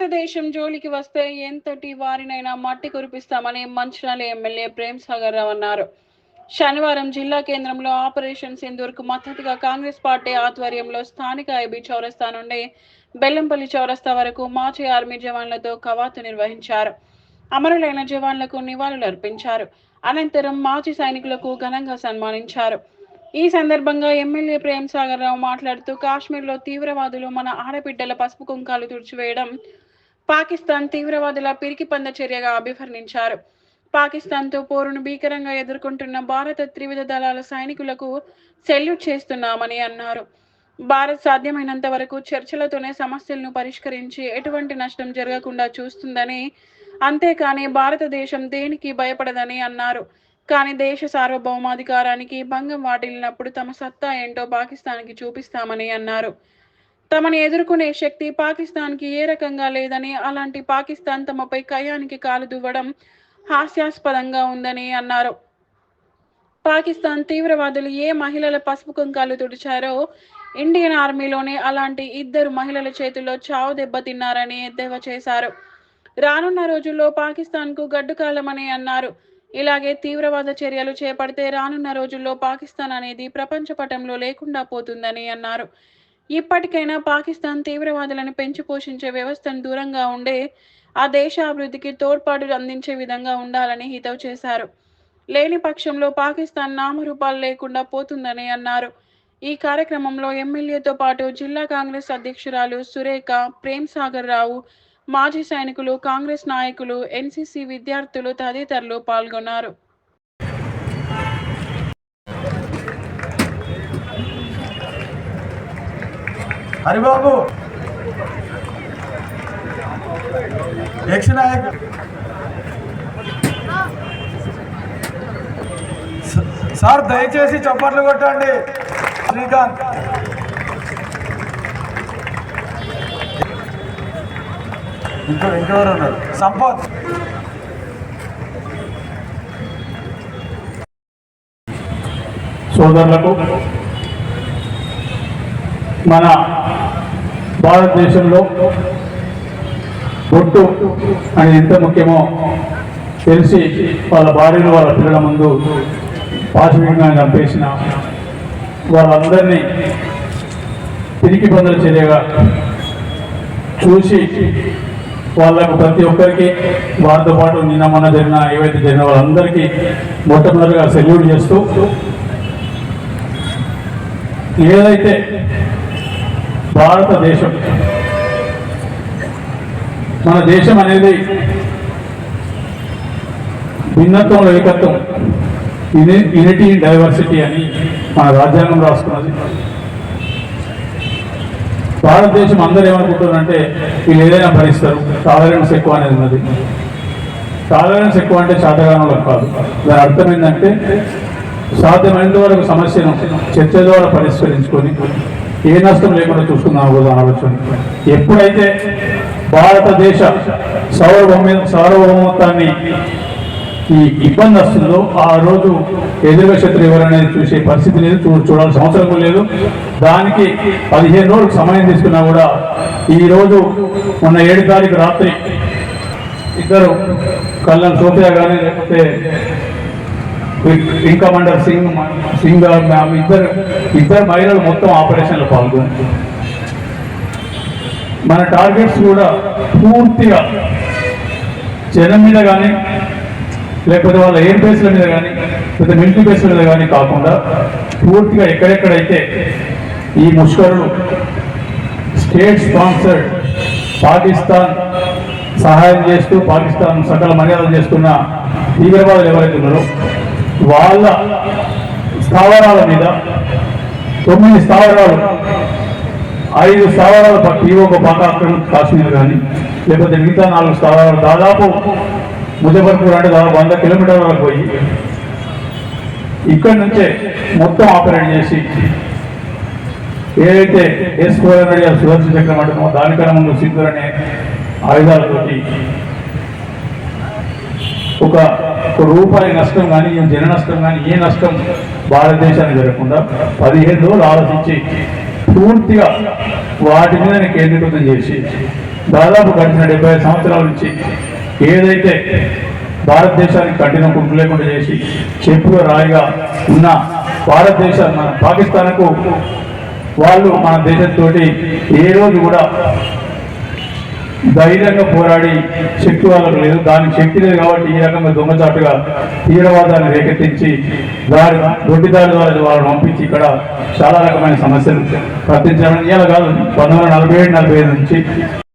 భారతదేశం జోలికి వస్తే ఎంతటి వారినైనా మట్టి కురిపిస్తామని మంచిర్యాల ఎమ్మెల్యే ప్రేమ్ సాగర్ రావు అన్నారు. శనివారం జిల్లా కేంద్రంలో ఆపరేషన్ సింధూర్కు మద్దతుగా కాంగ్రెస్ పార్టీ ఆధ్వర్యంలో స్థానిక ఐబీ చౌరస్తా నుండి బెల్లంపల్లి చౌరస్తా వరకు మాజీ ఆర్మీ జవాన్లతో కవాతు నిర్వహించారు. అమరులైన జవాన్లకు నివాళులు అర్పించారు. అనంతరం మాజీ సైనికులకు ఘనంగా సన్మానించారు. ఈ సందర్భంగా ఎమ్మెల్యే ప్రేమ్ సాగర్ రావు మాట్లాడుతూ కాశ్మీర్లో తీవ్రవాదులు మన ఆడబిడ్డల పసుపు కుంకాలు తుడిచివేయడం పాకిస్తాన్ తీవ్రవాదుల పిరికి పంద చర్యగా అభివర్ణించారు. పాకిస్తాన్తో పోరును భీకరంగా ఎదుర్కొంటున్న భారత త్రివిధ దళాల సైనికులకు సెల్యూట్ చేస్తున్నామని అన్నారు. భారత్ సాధ్యమైనంత వరకు చర్చలతోనే సమస్యలను పరిష్కరించి ఎటువంటి నష్టం జరగకుండా చూస్తుందని అంతేకాని భారతదేశం దేనికి భయపడదని అన్నారు. కానీ దేశ సార్వభౌమాధికారానికి భంగం వాటిల్లినప్పుడు తమ సత్తా ఏంటో పాకిస్తాన్కి చూపిస్తామని అన్నారు. తమని ఎదుర్కొనే శక్తి పాకిస్తాన్కి ఏ రకంగా లేదని అలాంటి పాకిస్తాన్ తమపై కయానికి కాలు దువ్వడం హాస్యాస్పదంగా ఉందని అన్నారు. పాకిస్తాన్ తీవ్రవాదులు ఏ మహిళల పసుపు కుంకాలు తుడిచారో ఇండియన్ ఆర్మీలోనే అలాంటి ఇద్దరు మహిళల చేతుల్లో చావు దెబ్బతిన్నారని ఎద్దేవా చేశారు. రానున్న రోజుల్లో పాకిస్తాన్కు గడ్డు కాలమని అన్నారు. ఇలాగే తీవ్రవాద చర్యలు చేపడితే రానున్న రోజుల్లో పాకిస్తాన్ అనేది ప్రపంచ పటంలో లేకుండా పోతుందని అన్నారు. ఇప్పటికైనా పాకిస్తాన్ తీవ్రవాదులను పెంచి పోషించే వ్యవస్థను దూరంగా ఉండే ఆ దేశ అభివృద్ధికి తోడ్పాటు అందించే విధంగా ఉండాలని హితవు చేశారు. లేని పక్షంలో పాకిస్తాన్ నామరూపాలు లేకుండా పోతుందని అన్నారు. ఈ కార్యక్రమంలో ఎమ్మెల్యేతో పాటు జిల్లా కాంగ్రెస్ అధ్యక్షురాలు సురేఖ ప్రేమ్ సాగర్ రావు మాజీ సైనికులు కాంగ్రెస్ నాయకులు ఎన్సీసీ విద్యార్థులు తదితరులు పాల్గొన్నారు. హరిబాబు. ఎక్స్ నాయక్ సార్ దయచేసి చప్పట్లు కొట్టండి. శ్రీకాంత్. ఇంకో ఇంకెవరు ఉన్నారు? సంపత్. సోదరులకు మన భారతదేశంలో బొట్టు అనేది ఎంత ముఖ్యమో తెలిసి వాళ్ళ భార్యలు వాళ్ళ పిల్లల ముందు పాశవికంగా చంపేసిన వాళ్ళందరినీ తిరిగి పొందల చర్యగా చూసి వాళ్ళకు ప్రతి ఒక్కరికి వారితో పాటు నిన్న మొన్న జరిగిన ఏవైతే జరిగిన వాళ్ళందరికీ మొట్టమొదటిగా సెల్యూట్ చేస్తూ ఏదైతే భారతదేశం. మన దేశం అనేది భిన్నత్వంలో ఏకత్వం. యూనిటీ డైవర్సిటీ అని మన రాజ్యాంగం రాసుకున్నది. భారతదేశం అందరూ ఏమనుకుంటున్నారంటే వీళ్ళు ఏదైనా భరిస్తారు టాలరెన్స్ ఎక్కువ అనేది ఉన్నది. టాలరెన్స్ ఎక్కువ అంటే శాతగానంలో కాదు. దాని అర్థం ఏంటంటే సాధ్యమైనంత వరకు సమస్యను చర్చ ద్వారా పరిష్కరించుకొని ఏ నష్టం లేకుండా చూసుకుందాం కూడా ఆలోచన. ఎప్పుడైతే భారతదేశ సార్వభౌమ సార్వభౌమత్వాన్ని ఈ ఇబ్బంది వస్తుందో ఆ రోజు ఎదురుగా శత్రు ఎవరనేది చూసే పరిస్థితి లేదు చూ చూడాల్సిన అవసరం లేదు. దానికి పదిహేను రోజులు సమయం తీసుకున్నా కూడా ఈ రోజు మొన్న ఏడు తారీఖు రాత్రి ఇద్దరు కళ్ళం సోఫియా కానీ లేకపోతే wing commander Singh Singh ma'am ఇద్దరు ఇద్దరు మహిళలు మొత్తం ఆపరేషన్లో పాల్గొంది మన టార్గెట్స్ కూడా పూర్తిగా జనం మీద కానీ లేకపోతే వాళ్ళ ఎయిర్ బేస్ల మీద కానీ లేకపోతే మిలిటరీ బేస్ల మీద కానీ కాకుండా పూర్తిగా ఎక్కడెక్కడైతే ఈ ముష్కరులు స్టేట్ స్పాన్సర్డ్ పాకిస్తాన్ సహాయం చేస్తూ పాకిస్తాన్ సకల మర్యాదలు చేస్తున్న తీవ్రవాదులు ఎవరైతే ఉన్నారో వాళ్ళ స్థావరాల మీద తొమ్మిది స్థావరాలు ఐదు స్థావరాల పట్టి ఒక పాత కాశ్మీర్ కానీ లేకపోతే మిగతా నాలుగు స్థావరాలు దాదాపు ముజఫర్పూర్ అంటే దాదాపు వంద కిలోమీటర్ల వరకు పోయి ఇక్కడి నుంచే మొత్తం ఆపరేట్ చేసి ఏదైతే ఎస్ ఫోర్ హండ్రెడ్ సురక్ష చక్రం అంటున్నామో దానికన్నా ముందు సింధుర్ అనే ఆయుధాలతోటి ఒక రూపాయి నష్టం కానీ జన నష్టం కానీ ఏ నష్టం భారతదేశానికి జరగకుండా పదిహేను రోజులు ఆలోచించి పూర్తిగా వాటి మీద కేంద్రీకృతం చేసి దాదాపు గడిచిన డెబ్బై సంవత్సరాల నుంచి ఏదైతే భారతదేశానికి కఠిన గుంపు లేకుండా చేసి చెప్పుగా రాయిగా ఉన్న భారతదేశ మన పాకిస్తాన్కు వాళ్ళు మన దేశంతో ఏ రోజు కూడా ధైర్యంగా పోరాడి శక్తి వాళ్ళకు లేదు. దానికి శక్తి లేదు కాబట్టి ఈ రకంగా దొంగచాటుగా తీవ్రవాదాన్ని రేకెత్తించి దారి దొడ్డిదారి ద్వారా వాళ్ళని పంపించి ఇక్కడ చాలా రకమైన సమస్యలు ప్రతి ఇలా కాదు పంతొమ్మిది వందల నలభై ఏడు నలభై ఐదు నుంచి